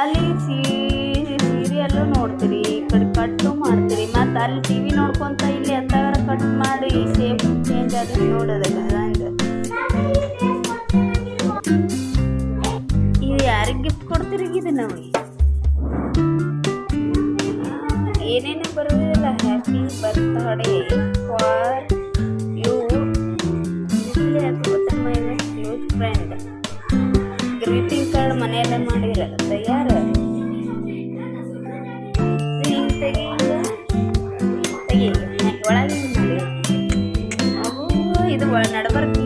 ಅಲ್ಲಿ ಸೀರಿಯಲ್ಲು ನೋಡ್ತೀರಿ, ಈ ಕಡೆ ಕಟ್ಟು ಮಾಡ್ತೀರಿ. ಮತ್ತು ಅಲ್ಲಿ ಟಿ ವಿ ನೋಡ್ಕೊಂತ ಇಲ್ಲಿ ಎಂತಾಗಾರ ಕಟ್ ಮಾಡಿ ಸೇಫ್ ಚೇಂಜ್ ಆದ್ರೆ ನೋಡೋದಕ್ಕೆ ಹಂಗೆ. ಇದು ಯಾರಿಗೆ ಗಿಫ್ಟ್ ಕೊಡ್ತೀರಿ ಇದು ನಾವು ಏನೇನು ಬರೋದಿಲ್ಲ happy birthday for greeting card ಮನೆಯಲ್ಲೇ ಮಾಡಿರಲ್ಲ ತಯಾರ ಹಿಂಗ್ ತೆಗಿ. ತೆಗಿ. ಒಳಗೆ ಇದು ನಡಬರ್ಕ್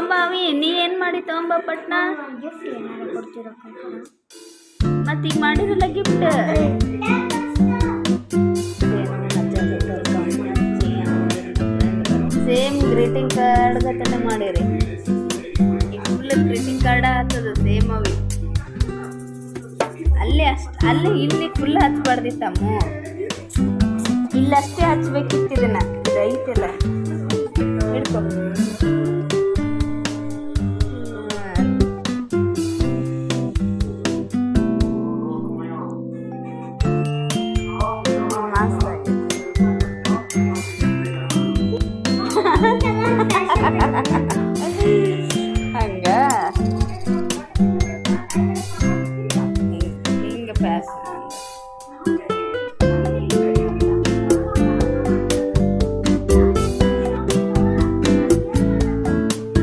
ತೊಂಬ ಅವಿ ನೀ ಏನ್ ಮಾಡಿ ತಗೊಂಬ ಪಟ್ನ? ಗಿಫ್ಟ್ ಏನಾರು ಕೊಡ್ತೀರಕ್ಕ ಮತ್ ಈಗ ಮಾಡಿರಲ್ಲ ಗಿಫ್ಟ್ ಸೇಮ್ ಗ್ರೀಟಿಂಗ್ ಕಾರ್ಡ್ ಗತನೆ ಮಾಡಿರಿ. ಈಗ ಫುಲ್ ಗ್ರೀಟಿಂಗ್ ಕಾರ್ಡ್ ಆಗ್ತದ ಸೇಮ್ ಅವಿ. ಅಲ್ಲಿ ಅಷ್ಟ ಅಲ್ಲಿ ಇಲ್ಲಿ ಫುಲ್ ಹಚ್ಬಾರ್ದಿತ್ತಮ್ಮ. ಇಲ್ಲಷ್ಟೇ ಹಚ್ಬೇಕಿತ್ತು ಇದನ್ನ. ಇದು ಐತಿಲ್ಲ. ಹಿಡ್ಕೊ.